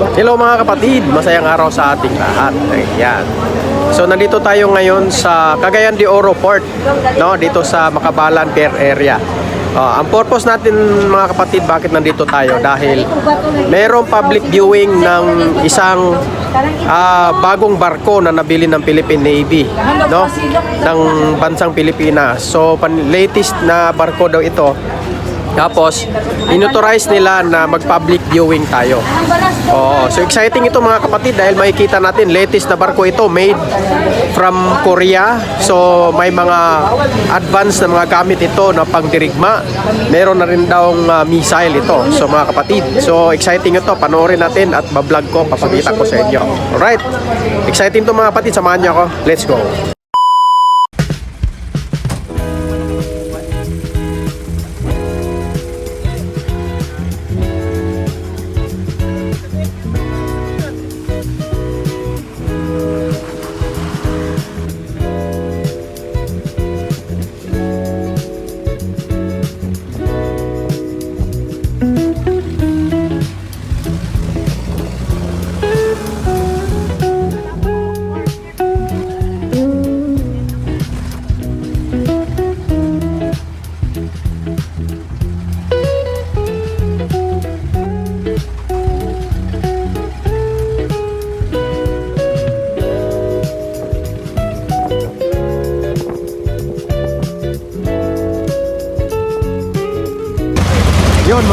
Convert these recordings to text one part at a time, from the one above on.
Hello mga kapatid, masayang araw sa ating lahat. Ayan. So nandito tayo ngayon sa Cagayan de Oro Port, no, dito sa Makabalan Pier area. Ah, ang purpose natin mga kapatid, bakit nandito tayo? Dahil merong public viewing ng isang ah, bagong barko na nabili ng Philippine Navy, no? Ng bansang Pilipinas. So pan- latest na barko daw ito. Tapos, inauthorize nila na mag-public viewing tayo. Oo, so exciting ito mga kapatid dahil makikita natin latest na barko ito made from Korea. So may mga advanced na mga gamit ito na pangdirigma. Meron na rin daw uh, missile ito. So mga kapatid, so exciting ito. Panoorin natin at bablog ko, papakita ko sa inyo. Alright, exciting to mga kapatid. Samahan niyo ako. Let's go.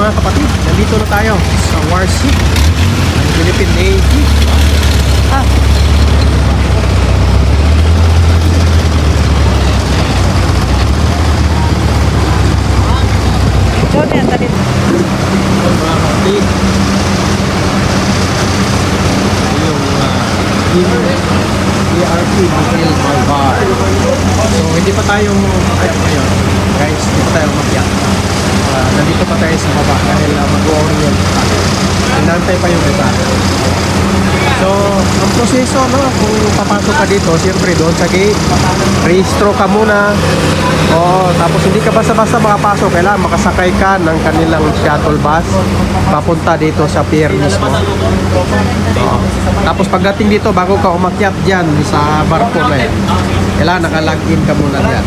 Mga kapatid, nandito na tayo sa warship ng Philippine Navy. Ah. Yun mga kapatid. Yung uh, ERP Michael Malvar. So hindi pa tayo makyat ngayon. Guys, hindi pa tayo makyat. Ah, nandito pa tayo sa baba dahil uh, mag-orient pa. Inantay pa yung iba. So, ang proseso, no, kung papasok ka dito, siyempre doon sa gate, rehistro ka muna. Oo, tapos hindi ka basta-basta makapasok, kailangan makasakay ka ng kanilang shuttle bus papunta dito sa pier mismo. Oo. Tapos pagdating dito, bago ka umakyat dyan sa barko na yan, kailangan naka-login ka muna dyan.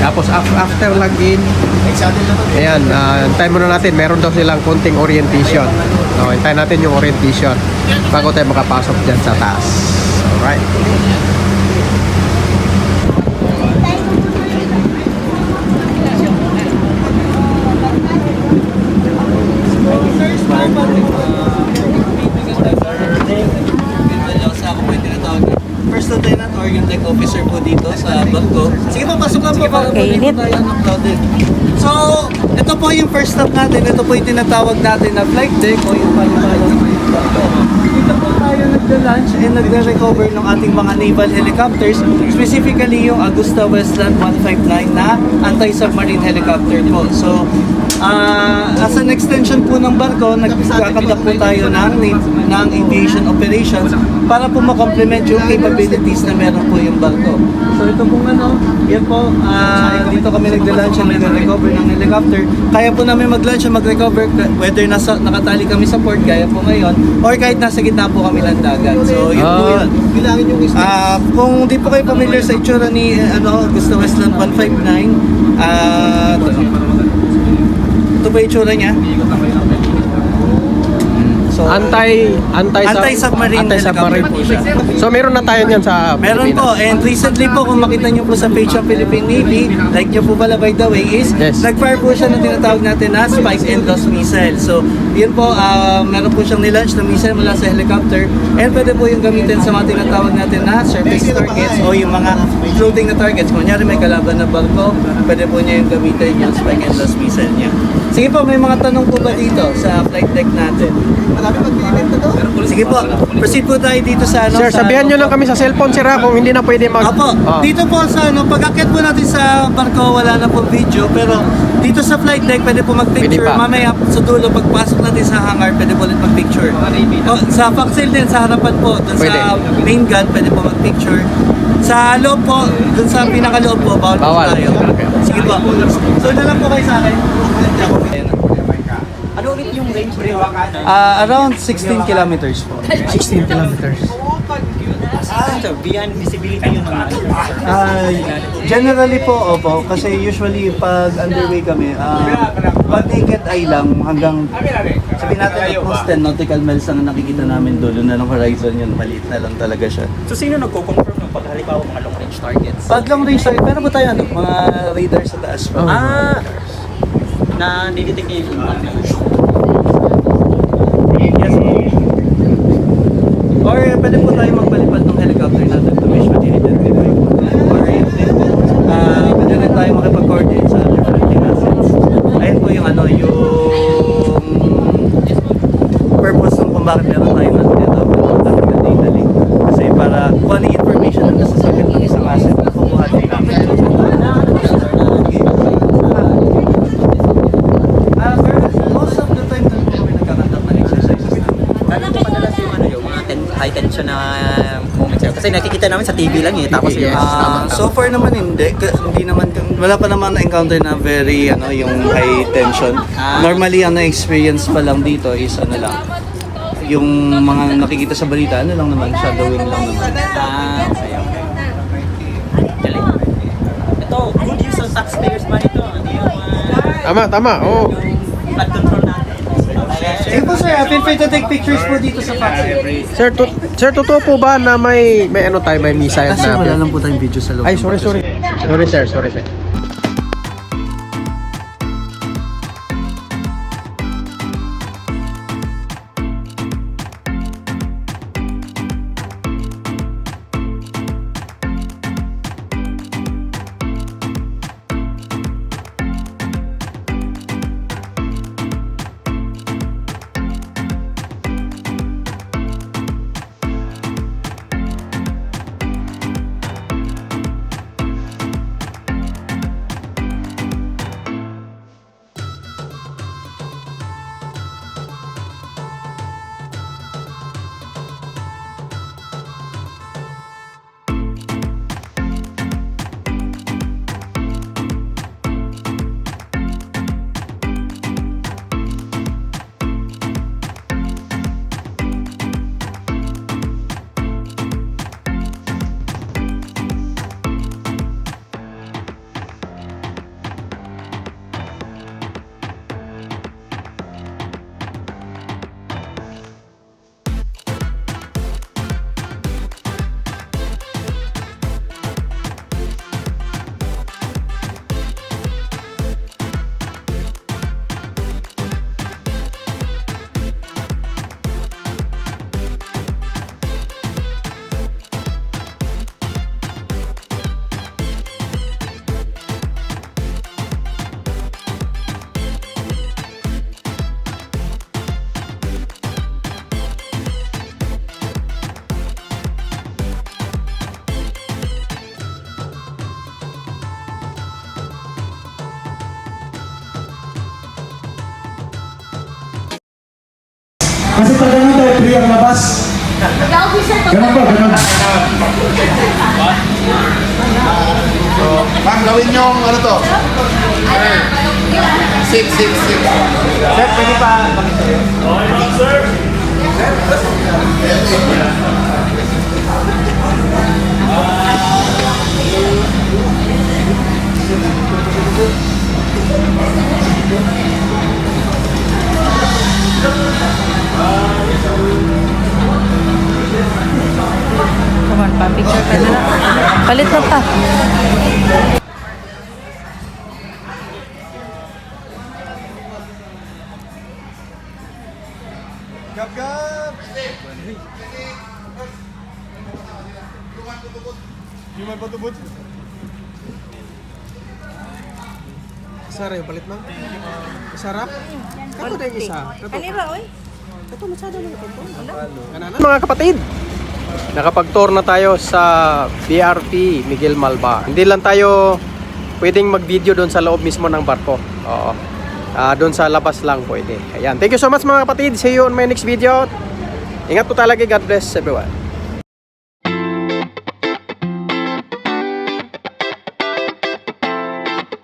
Tapos af- after login, ayan, uh, hintayin muna natin, meron daw silang konting orientation. No, hintayin natin yung orientation bago tayo makapasok dyan sa taas. Alright. Officer po dito sa barko. Sige po, pasok lang po tayo uploaded. So, ito po yung first stop natin. Ito po yung tinatawag natin na flight deck o yung palipalang barko. Dito po tayo nagda-launch and nagre-recover ng ating mga naval helicopters, specifically yung Augusta Westland 159 na anti-submarine helicopter po. So, Ah, as an extension po ng barko, nagkakadak po tayo ng, ng aviation operations para po makomplement yung capabilities na meron po yung barko. So ito pong ano, yan po, ah, dito kami nagda-launch and nagre-recover ng helicopter. Kaya po namin mag-launch and mag-recover whether nasa, nakatali kami sa port, kaya po ngayon, or kahit nasa gitna po kami ng dagat. So yun po Ah. yun. Bilangin yung Ah, kung di po kayo familiar sa itsura ni ano, Gusto Westland 159, ah, ito yung itsura niya. So, Anti anti Anti-submarine anti-submarine po siya. So meron na tayo niyan sa meron po. And recently po, kung makita niyo po sa page ng Philippine Navy, like niyo po pala by the way, is Yes. nag-fire po siya ng tinatawag natin na spike and loss missile. So, yun po, ah, meron po siyang nilaunch na missile mula sa helicopter. And pwede po yung gamitin sa mga tinatawag natin na surface targets o yung mga floating na targets. Kung nyari may kalaban na barko, pwede po niya yung gamitin yung spike and loss missile niya. Sige po, may mga tanong po ba dito sa flight deck natin? Sige po, proceed po tayo dito sa ano. Sir, sa- sabihan nyo lang kami sa cellphone sir ha, kung hindi na pwede mag... Apo, Ah. dito po sa ano, pag-akit po natin sa barko, wala na po video, pero dito sa flight deck, pwede po mag-picture. Mamaya sa dulo, pagpasok natin sa hangar, pwede po ulit mag-picture. O, sa foxtail din, sa harapan po, dun Pwede. sa main gun, pwede po mag-picture. Sa loob po, dun sa pinakaloob po, bawal, po Bawal. tayo. Okay. Sige po. So, na lang po kayo sa akin. Bakit yung range bro? Ah, around 16 kilometers po. 16 kilometers. Ah, so beyond visibility yun naman. Ah, generally po, opo. Kasi usually pag underway kami, ah, pag naked eye lang hanggang, sabihin natin at most 10 nautical miles ang nakikita namin dulo na ng horizon yun. Maliit na lang talaga siya. So sino nagko-confirm ng pag halimbawa mga long range targets? Pag long range target, meron ba tayo ano, mga radar sa taas po? Ah, na nidetect niya yung impact ng Yes po. Or pwede po tayo magpalipad ng helicopter natin to visually identify. Or yun din po, ah, pwede rin tayo makipag-coordinate sa different assets. Ayun po yung ano, yung purpose ng kung bakit meron tayo na tinatawag na African Data Link. Kasi para kung ano yung information na nasa sakit ng isang asset, nakukuha din namin. Ah, pero most of the time, doon po kami nagkakandak ng exercises namin. Ano po madalas yung ano yung mga ten, tension na moments yun? Kasi nakikita namin sa TV lang eh. Tapos yung... Yes. Ah, so far naman hindi, K- hindi naman wala pa naman na-encounter na very ano yung high tension. Ah. Normally ang na-experience pa lang dito is ano lang yung mga nakikita sa balita, ano lang naman, shadowing lang naman. Ah, okay, okay. Galing. Ito, good use of taxpayers money to. Yung mga... Tama, tama. Oh. flood control natin. Sige po sir, feel free to take pictures po dito sa factory. Sir, to, sir, totoo po ba na may may ano tayo, may missile Kasi na? wala lang po tayong video sa loob. Ay, sorry, sorry. Sorry, sir. Sorry, sir. Kasi pag ganito, eh, free ang labas. Ganun ba? Ganun. Ma'am, gawin yung ano to? Six, six, six. Sir, pwede pa Come on pa, picture ka na. Palit na pa. Sarap yung palit mo? Sarap? Kato na yung isa. Kato. Ba, oy? Kato, masyado na ito. Mga kapatid, nakapag-tour na tayo sa BRP Miguel Malba. Hindi lang tayo pwedeng mag-video doon sa loob mismo ng barko. Oo. Ah, doon sa labas lang pwede. Ayan. Thank you so much mga kapatid. See you on my next video. Ingat po talaga. God bless everyone.